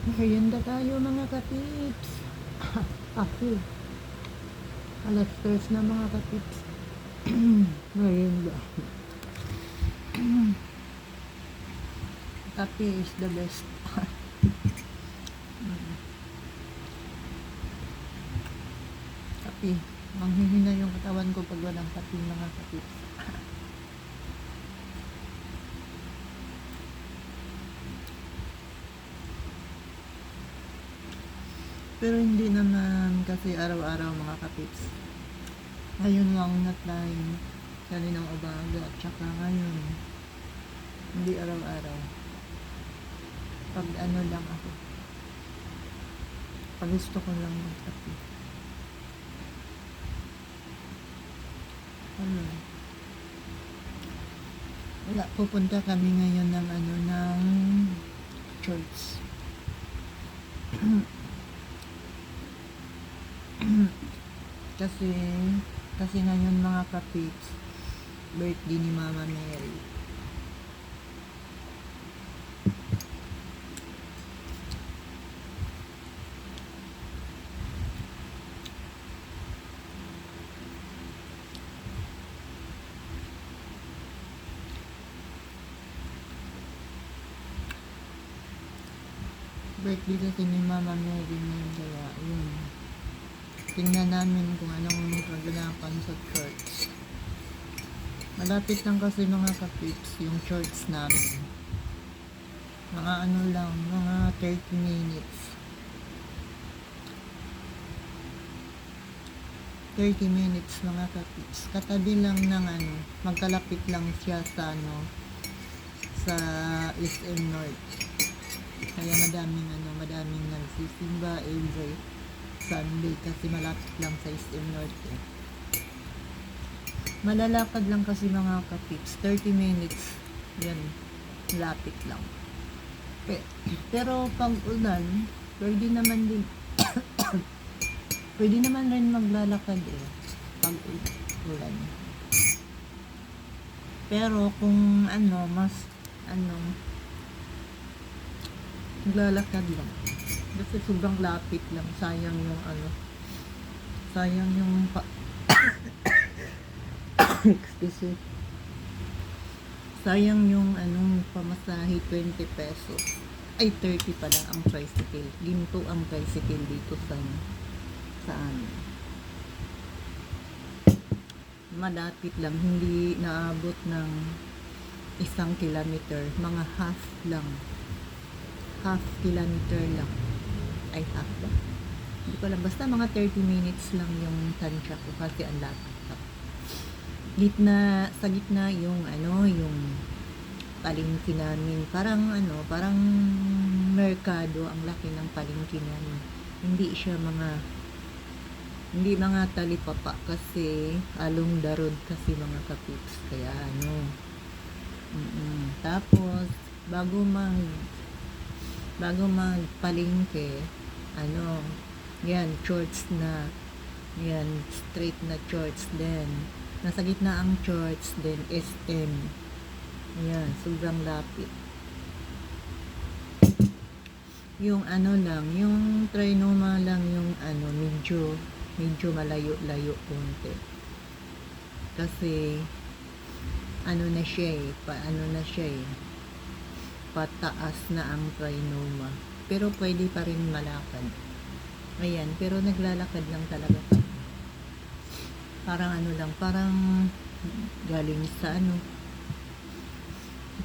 Merienda tayo mga katips. Ako. Alas tres na mga katips. Merienda. Kape is the best. kape. Manghihina yung katawan ko pag walang kape mga katips. Pero hindi naman kasi araw-araw mga katips. Ngayon lang na time. Kaninang umaga at saka ngayon. Hindi araw-araw. Pag ano lang ako. Pag gusto ko lang magkape. Ano? Wala, pupunta kami ngayon ng ano, ng church. kasi, kasi ngayon mga kapips, birthday ni Mama Mary. birthday kasi ni Mama Mary ngayon kaya yun tingnan namin kung anong kaganapan sa church. Malapit lang kasi mga kapips yung church namin. Mga ano lang mga 30 minutes. 30 minutes mga kapips katabi lang ng ano magkalapit lang siya sa ano sa SM North. Kaya madaming ano, madaming nagsisimba every Sunday kasi malapit lang sa SM North eh. Malalakad lang kasi mga kapips, 30 minutes. Yan, lapit lang. Pe- pero pag ulan, pwede naman din pwede naman rin maglalakad eh pag ulan. Pero kung ano, mas ano, Naglalakad lang. Kasi sobrang lapit lang. Sayang yung ano. Sayang yung pa... Excuse me. Sayang yung anong pamasahe 20 pesos. Ay, 30 pa lang ang tricycle. Ginto ang tricycle dito sa sa ano. Malapit lang. Hindi naabot ng isang kilometer. Mga half lang half kilometer lang. Ay, half ba? Hindi ko alam. Basta mga 30 minutes lang yung tansya ko kasi ang lapit pa. Gitna, sa gitna yung ano, yung palengke namin. Parang ano, parang merkado ang laki ng palengke namin. Hindi siya mga hindi mga talipapa kasi along road kasi mga kapips. Kaya ano, mm tapos bago mag bago magpalingke, ano, yan, church na, yan, straight na church din. Nasa gitna ang church din, SM. Yan, sobrang lapit. Yung ano lang, yung trinoma lang yung ano, medyo, medyo malayo-layo konti. Kasi, ano na siya eh, paano na siya eh, pataas na ang trinoma. Pero pwede pa rin malakad. Ayan, pero naglalakad lang talaga pa. Parang ano lang, parang galing sa ano.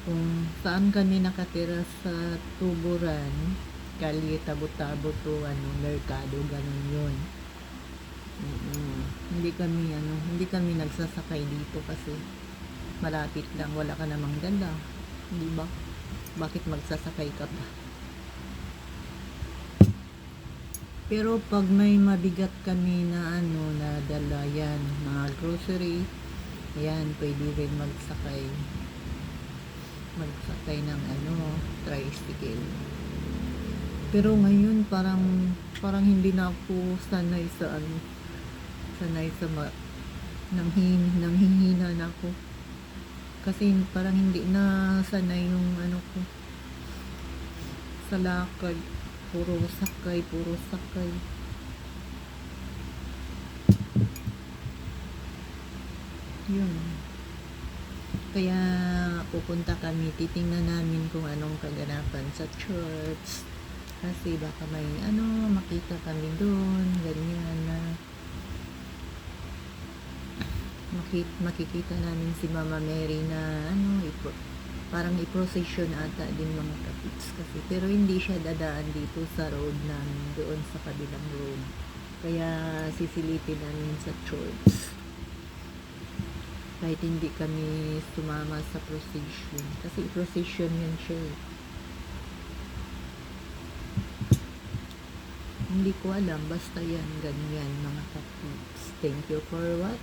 Kung saan kami nakatira sa Tuburan, Kalye, Tabo-Tabo to, ano, Merkado, ganun yun. Mm-mm. Hindi kami, ano, hindi kami nagsasakay dito kasi malapit lang, wala ka namang dala. Di ba? bakit magsasakay ka pa? Pero pag may mabigat kami na ano, na dala yan, mga grocery, yan, pwede rin magsakay. Magsakay ng ano, tricycle. Pero ngayon parang parang hindi na ako sanay sa ano, sanay sa ma, nang hin, nang hihina na ako. Kasi parang hindi na sanay yung ano ko sa lakad. Puro sakay, puro sakay. Yun. Kaya pupunta kami, titingnan namin kung anong kaganapan sa church. Kasi baka may ano, makita kami doon, ganyan na makit, makikita namin si Mama Mary na ano, ipo, parang i-procession ata din mga kapits kasi. Pero hindi siya dadaan dito sa road namin, doon sa kabilang road. Kaya sisilipin namin sa church. Kahit hindi kami sumama sa procession. Kasi procession yun siya eh. Hindi ko alam, basta yan, ganyan mga kapits. Thank you for watching.